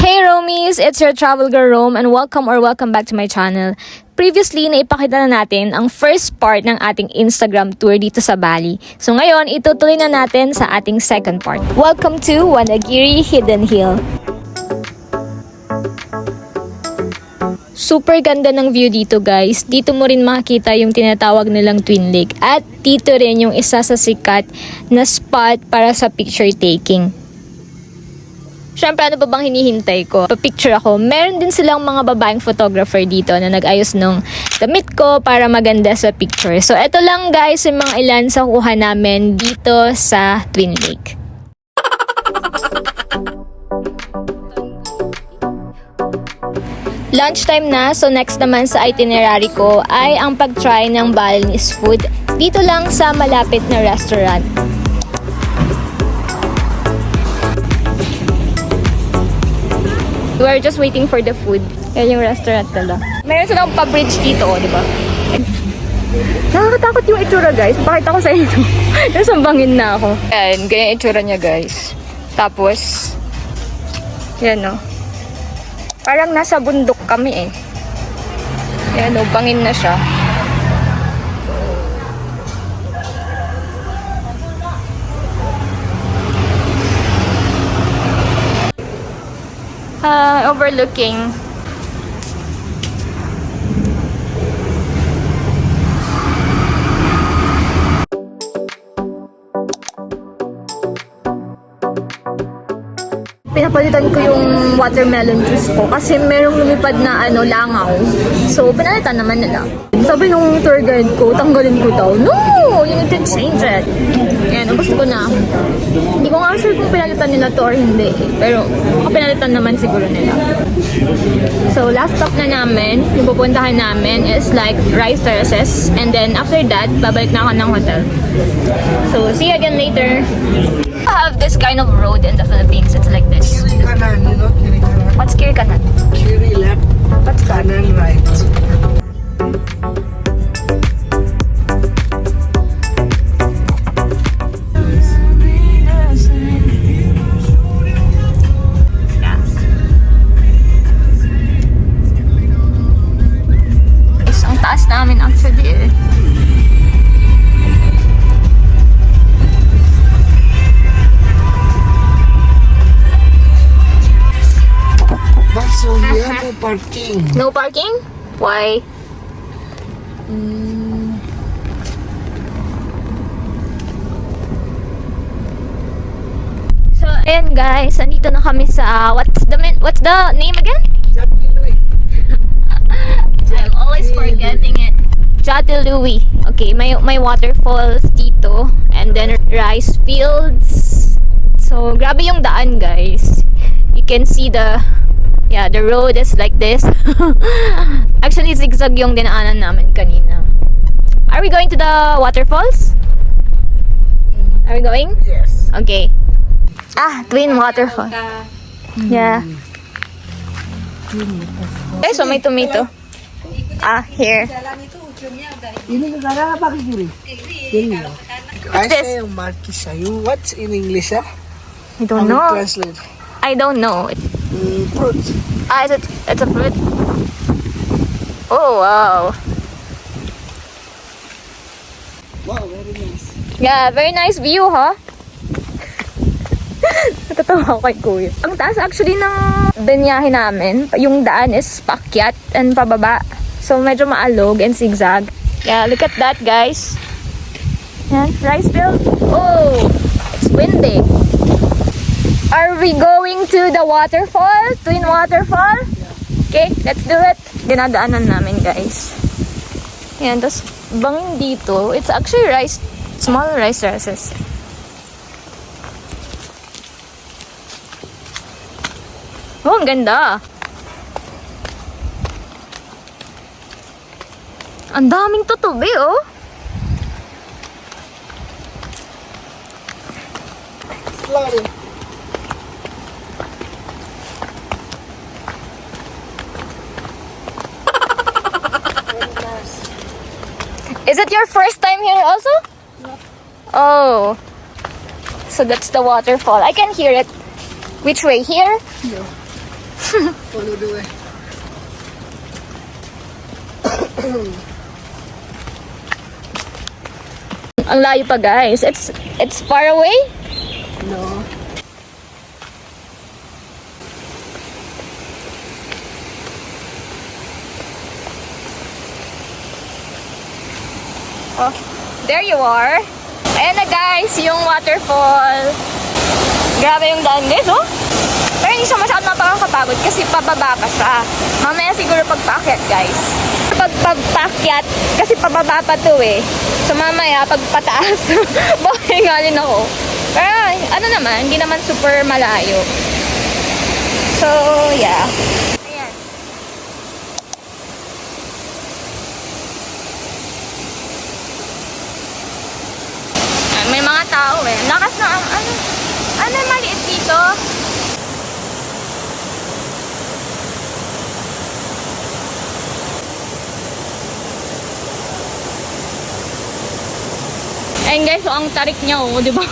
Hey Romies! It's your travel girl Rome and welcome or welcome back to my channel. Previously, naipakita na natin ang first part ng ating Instagram tour dito sa Bali. So ngayon, itutuloy na natin sa ating second part. Welcome to Wanagiri Hidden Hill. Super ganda ng view dito guys. Dito mo rin makikita yung tinatawag nilang Twin Lake. At dito rin yung isa sa sikat na spot para sa picture taking. Siyempre, ano pa bang hinihintay ko? Pa-picture ako. Meron din silang mga babaeng photographer dito na nag-ayos nung damit ko para maganda sa picture. So, eto lang guys yung mga ilan sa kuha namin dito sa Twin Lake. Lunchtime na, so next naman sa itinerary ko ay ang pag-try ng Balinese food dito lang sa malapit na restaurant. We're just waiting for the food. Yan yung restaurant nila. Meron silang pa-bridge dito, oh, di ba? Nakakatakot yung itsura, guys. Pakita ko sa inyo. Nasambangin na ako. Ayan, ganyan itsura niya, guys. Tapos, yan, oh. Parang nasa bundok kami, eh. Yan, oh, bangin na siya. uh, overlooking pinapalitan ko yung watermelon juice ko kasi merong lumipad na ano langaw. So, pinalitan naman nila. Sabi nung tour guide ko, tanggalin ko daw. No! You need to change it. Ayan, gusto ko na. Hindi ko nga sure kung pinalitan nila to or hindi. Pero, pinalitan naman siguro nila. So, last stop na namin, yung pupuntahan namin is like Rice Terraces. And then, after that, babalik na ako ng hotel. So, see you again later. Have this kind of road in the Philippines. It's like this. Kiri kanan, you know, kiri kanan. What's Kiri Kanan? Kiri left, What's that? kanan right. Parking. No parking? Why? So, ayan guys, andito na kami sa what's the what's the name again? I'm always forgetting it. Jatiluwi. Okay, may may waterfalls dito and then rice fields. So, grabe yung daan, guys. You can see the yeah, the road is like this. Actually, zigzag yung dinaanan namin kanina. Are we going to the waterfalls? Are we going? Yes. Okay. Ah, Twin Waterfall. Yeah. Eh, so may tomato. Ah, here. Ini ka pa kiri. Kiri. I this? say yung marquee. What's in English, ah? I I don't will know. translate. I don't know. Mm, fruits. Ah, is it? It's a fruit. Oh, wow. Wow, very nice. Yeah, very nice view, huh? Natatawa ako kay Kuya. Ang taas actually ng binyahe namin. Yung daan is pakyat and pababa. So, medyo maalog and zigzag. Yeah, look at that, guys. Yan, rice field. Oh, it's windy. Are we going to the waterfall? Twin waterfall? Okay, let's do it. Dinadaanan namin, guys. Yan, tapos bangin dito. It's actually rice, small rice terraces. Oh, ang ganda. Ang daming tutubi, oh. Slowly. So that's the waterfall. I can hear it. Which way? Here? No. Follow the way. Ang layo pa guys. It's it's far away. No. Oh, there you are. Ayan na guys, yung waterfall. Grabe yung daan guys, oh. Pero hindi siya masyadong napakakapagod kasi pababa pa siya. Mamaya siguro pagpakyat guys. Pag pagpakyat, kasi pababa pa to eh. So mamaya pag pataas, bahingalin ako. Pero ano naman, hindi naman super malayo. So yeah. May mga tao eh. Lakas na ang ano. Ano maliit dito? Ayun guys, so ang tarik niya oh, di ba?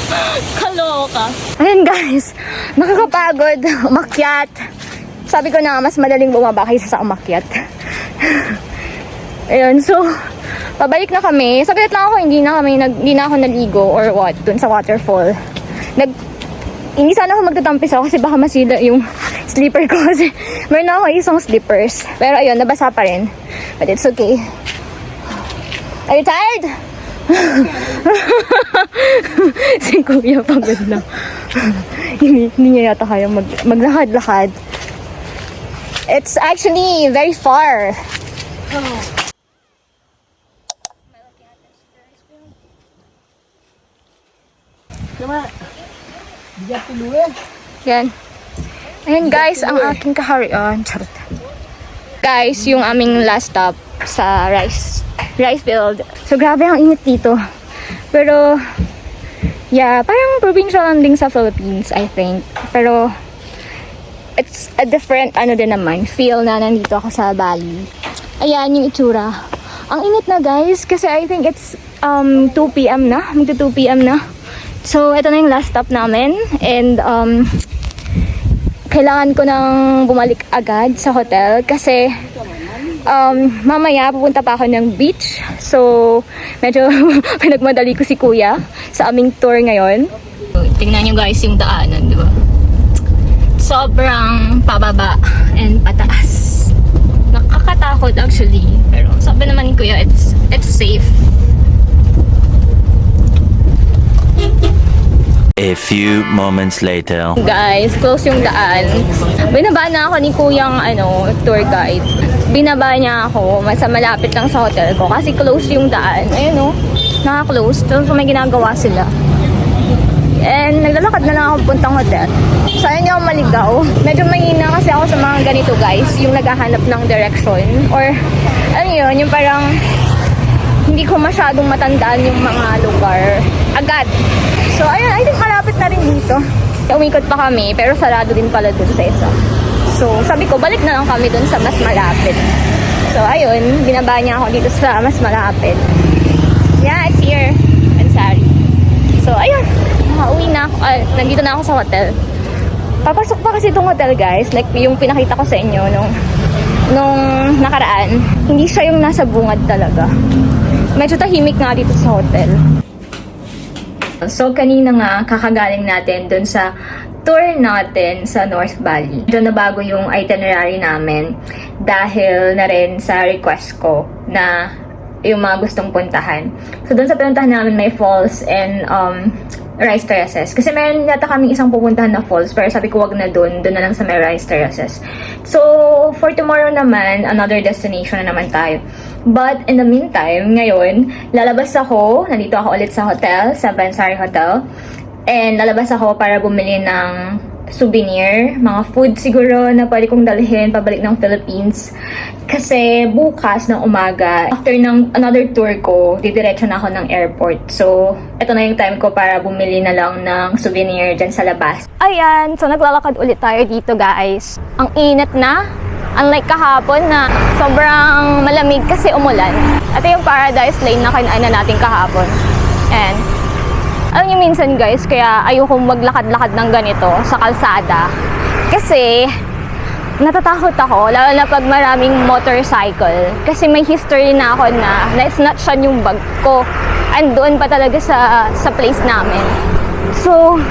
Kaloka. Ayun guys, nakakapagod, umakyat. Sabi ko na mas madaling bumaba kaysa sa umakyat. Ayun, so, pabalik na kami. Saglit lang ako, hindi na kami, nag, hindi na ako naligo or what, dun sa waterfall. Nag, hindi sana ako magtatampisaw kasi baka masila yung slipper ko kasi meron ako isang slippers. Pero ayun, nabasa pa rin. But it's okay. Are you tired? si kuya pagod na. hindi, hindi niya yata kaya mag, maglakad-lakad. It's actually very far. Come Bijak dulu ya. Yan. Ayan guys, ang aking kaharian. Charot. Guys, yung aming last stop sa rice rice field. So grabe ang init dito. Pero yeah, parang provincial lang din sa Philippines, I think. Pero it's a different ano din naman, feel na nandito ako sa Bali. Ayan yung itsura. Ang init na guys kasi I think it's um 2 p.m. na, magto 2 p.m. na. So ito na yung last stop namin and um kailangan ko nang bumalik agad sa hotel kasi um, mamaya pupunta pa ako ng beach. So, medyo pinagmadali ko si kuya sa aming tour ngayon. Tingnan nyo guys yung daanan, di ba? Sobrang pababa and pataas. Nakakatakot actually. Pero sabi naman ni kuya, it's, it's safe. A few moments later. Guys, close yung daan. Binaba na ako ni kuyang ano, tour guide. Binaba niya ako sa malapit lang sa hotel ko kasi close yung daan. Ayun oh, naka-close. So may ginagawa sila. And naglalakad na lang ako puntang hotel. So ayun yung maligaw. Medyo mahina kasi ako sa mga ganito guys, yung naghahanap ng direction. Or, ano yun, yung parang hindi ko masyadong matandaan yung mga lugar agad. So, ayun, I think malapit na rin dito. Umikot pa kami, pero sarado din pala dun sa isa. So, sabi ko, balik na lang kami dun sa mas malapit. So, ayun, binaba niya ako dito sa mas malapit. Yeah, it's here. Ansari. So, ayun, nakauwi na ako. Ah, nandito na ako sa hotel. Papasok pa kasi itong hotel, guys. Like, yung pinakita ko sa inyo nung, nung nakaraan. Hindi siya yung nasa bungad talaga. Medyo tahimik nga dito sa hotel. So, kanina nga, kakagaling natin dun sa tour natin sa North Valley. Medyo nabago yung itinerary namin dahil na rin sa request ko na yung mga gustong puntahan. So, dun sa pinuntahan namin may falls and um, rice terraces. Kasi meron yata kami isang pupuntahan na falls pero sabi ko wag na dun, dun na lang sa may rice terraces. So, for tomorrow naman, another destination na naman tayo. But in the meantime, ngayon, lalabas ako, nandito ako ulit sa hotel, sa Bansari Hotel. And lalabas ako para bumili ng souvenir, mga food siguro na pwede kong dalhin pabalik ng Philippines. Kasi bukas ng umaga, after ng another tour ko, didiretso na ako ng airport. So, ito na yung time ko para bumili na lang ng souvenir dyan sa labas. Ayan, so naglalakad ulit tayo dito guys. Ang init na. Unlike kahapon na sobrang malamig kasi umulan. Ito yung Paradise Lane na kinainan natin kahapon. And Alam niyo minsan guys, kaya ayoko maglakad-lakad ng ganito sa kalsada. Kasi natatakot ako, lalo na pag maraming motorcycle. Kasi may history na ako na, na snatchan yung bag ko. Andoon pa talaga sa, sa place namin. So,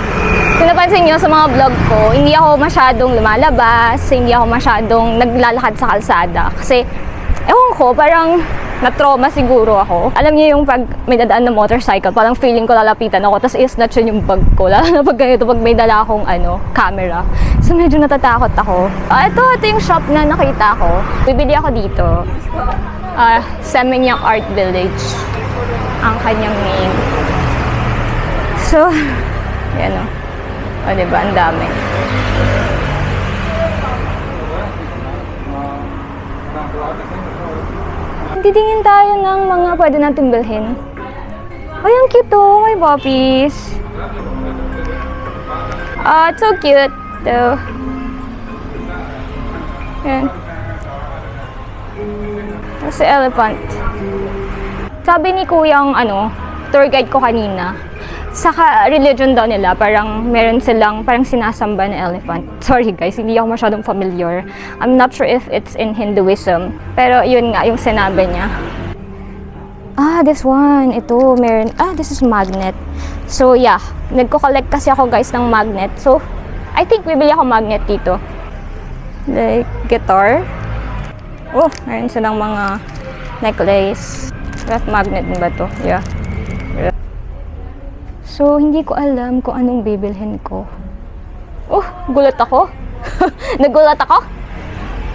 kung napansin nyo sa mga vlog ko, hindi ako masyadong lumalabas, hindi ako masyadong naglalakad sa kalsada. Kasi, ewan ko, parang na-trauma siguro ako. Alam niyo yung pag may dadaan na motorcycle, parang feeling ko lalapitan ako, tapos is-snatch yun yung bag ko. Lalo na pag ganito, pag may dala akong ano, camera. So medyo natatakot ako. Ah, ito, ito yung shop na nakita ko. Bibili ako dito. Ah, Seminyak Art Village. Ang kanyang name. So, yan o. O, diba? Ang dami. Titingin tayo ng mga pwede natin bilhin. Ay, ang cute oh. May puppies. Ah, it's so cute. Though. Yan. Si elephant. Sabi ni kuyang ano, tour guide ko kanina, sa ka- religion daw nila, parang meron silang parang sinasamba na elephant. Sorry guys, hindi ako masyadong familiar. I'm not sure if it's in Hinduism. Pero yun nga, yung sinabi niya. Ah, this one. Ito, meron. Ah, this is magnet. So, yeah. Nagko-collect kasi ako guys ng magnet. So, I think bibili ako magnet dito. Like, guitar. Oh, meron silang mga necklace. Ref magnet ba to? Yeah. So, hindi ko alam kung anong bibilhin ko. Oh, gulat ako. Nagulat ako.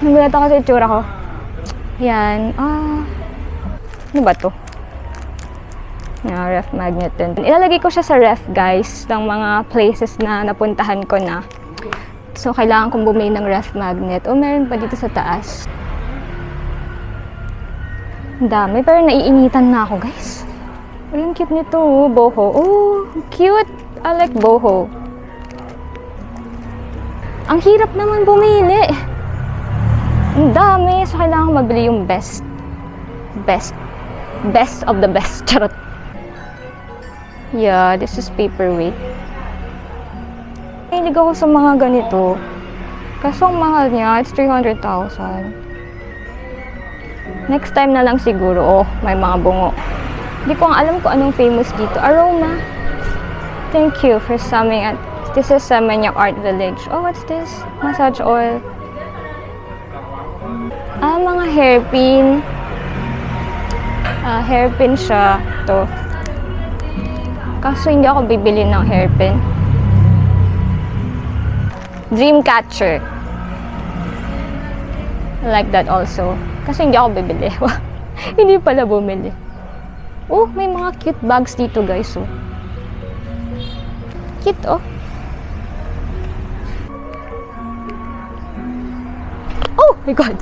Nagulat ako sa itsura ko. Yan. Ah, ano ba to? Yeah, ref magnet din. Ilalagay ko siya sa ref, guys, ng mga places na napuntahan ko na. So, kailangan kong bumili ng ref magnet. O, meron pa dito sa taas. Ang dami, pero naiinitan na ako, guys. Ay, ang cute nito, oh, boho. Oh, cute. I like boho. Ang hirap naman bumili. Ang dami. So, kailangan ko mabili yung best. Best. Best of the best. Charot. Yeah, this is paperweight. Hilig ako sa mga ganito. Kaso ang mahal niya, it's 300,000. Next time na lang siguro, oh, may mga bungo. Hindi ko alam kung anong famous dito. Aroma. Thank you for summing at this is Seminyak Art Village. Oh, what's this? Massage oil. Ah, mga hairpin. Ah, hairpin siya. To. Kaso hindi ako bibili ng hairpin. Dreamcatcher. I like that also. Kasi hindi ako bibili. hindi pala bumili. Oh, may mga cute bags dito guys. Oh. Cute oh. Oh my god.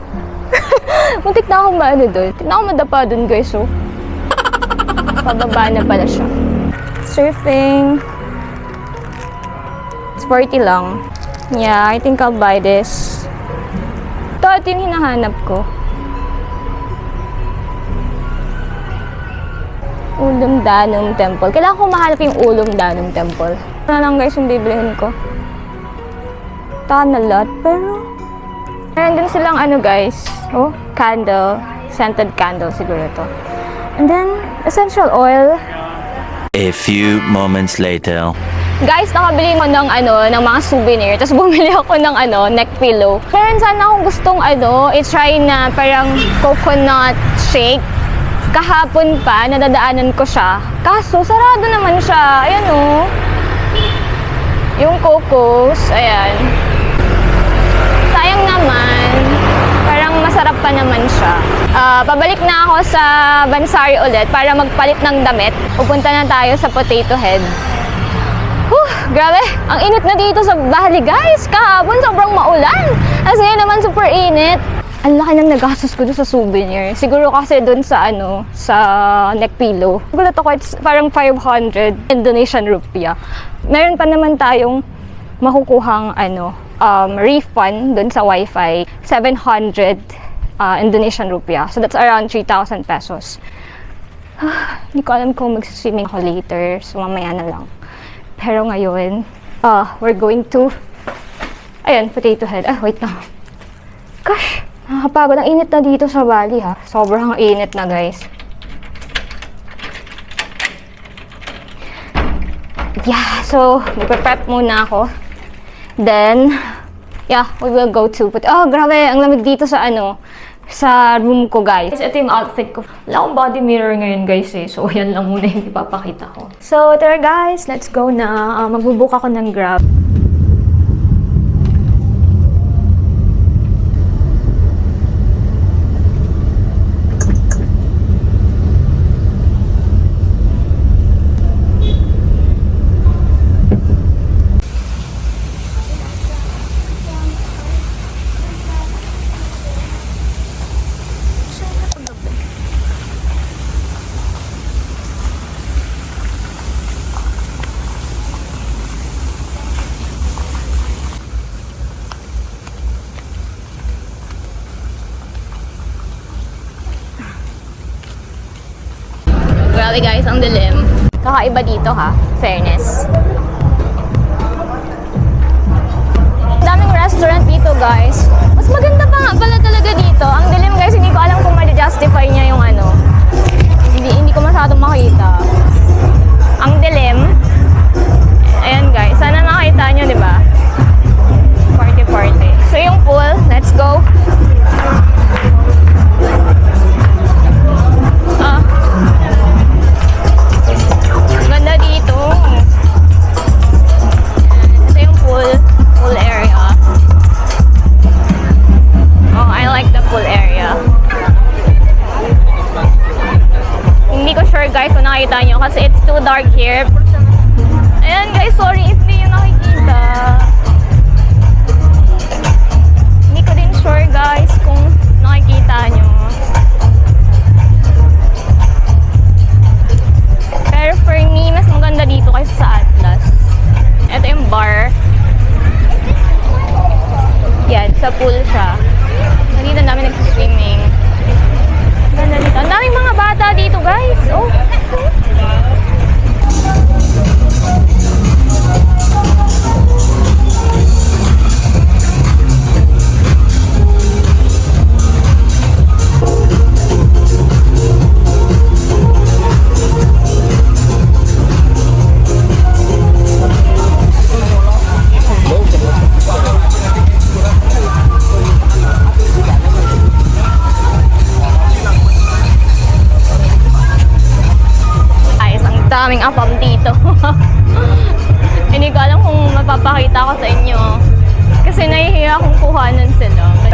Muntik na akong maano doon. Hindi na ako madapa doon guys. Oh. Pababa na pala siya. Surfing. It's 40 lang. Yeah, I think I'll buy this. Ito, ito yung hinahanap ko. Ulum Danum Temple. Kailangan ko mahanap yung Ulum Danum Temple. Ano na lang guys yung bibilihin ko. Tanalat, pero... Meron din silang ano guys, oh, candle. Scented candle siguro to. And then, essential oil. A few moments later. Guys, nakabili ko ng ano, ng mga souvenir. Tapos bumili ako ng ano, neck pillow. Meron sana akong gustong ano, i-try na parang coconut shake. Kahapon pa, nadadaanan ko siya. Kaso, sarado naman siya. Ayan o. Yung cocos, ayan. Sayang naman. Parang masarap pa naman siya. Ah, pabalik na ako sa Bansari ulit para magpalit ng damit. Pupunta na tayo sa Potato Head. Huh, grabe. Ang init na dito sa Bali, guys. Kahapon sobrang maulan. Kasi ngayon naman super init. Ang laki ng nagastos ko doon sa souvenir. Siguro kasi doon sa ano, sa neck pillow. Gulat ako, it's parang 500 Indonesian rupiah. Meron pa naman tayong makukuhang ano, um, refund doon sa wifi. 700 uh, Indonesian rupiah. So that's around 3,000 pesos. Hindi ko alam kung mag-swimming ako later. So, mamaya na lang. Pero ngayon, ah, we're going to... Ayun, potato head. Ah, wait lang. Gosh, nakakapagod. Ang init na dito sa Bali, ha. Sobrang init na, guys. Yeah, so, magpe-prep muna ako. Then, yeah, we will go to... But, oh, grabe, ang lamig dito sa ano, sa room ko, guys. Ito yung outfit ko. Wala akong body mirror ngayon, guys, eh. So, yan lang muna yung ipapakita ko. So, tara, guys, let's go na. Uh, magbubook ako ng Grab. Grabe, guys, ang dilim. Kakaiba dito, ha. Fairness. daming restaurant dito, guys. Mas maganda pa nga pala talaga dito. Ang dilim, guys, hindi ko alam kung ma-justify niya yung ano. Hindi, hindi ko masyadong makita. Ang dilim. Ayan, guys. Sana makita nyo, di ba? Party, party. So, yung pool, let's go. Nakita nyo kasi it's too dark here. Ayan guys, sorry if hindi nyo nakikita. Hindi ko din sure guys kung nakikita nyo. Pero for me, mas maganda dito kaysa sa Atlas. Ito yung bar. Yan, sa pool siya. Nandito namin nag-swimming. Ganda dito. Ang daming mga bata dito, guys. Oh.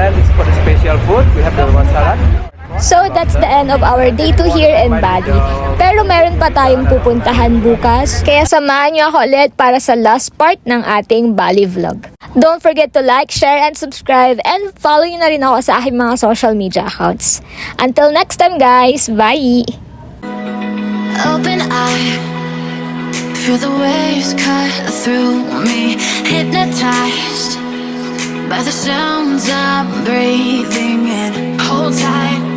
And it's for the special food. We have the salad. So that's the end of our day 2 here in Bali. Pero meron pa tayong pupuntahan bukas. Kaya samahan niyo ako ulit para sa last part ng ating Bali vlog. Don't forget to like, share, and subscribe. And follow niyo na rin ako sa aking mga social media accounts. Until next time guys, bye! Open eye, feel the waves cut through me. Hypnotized by the sounds I'm breathing in. Hold tight,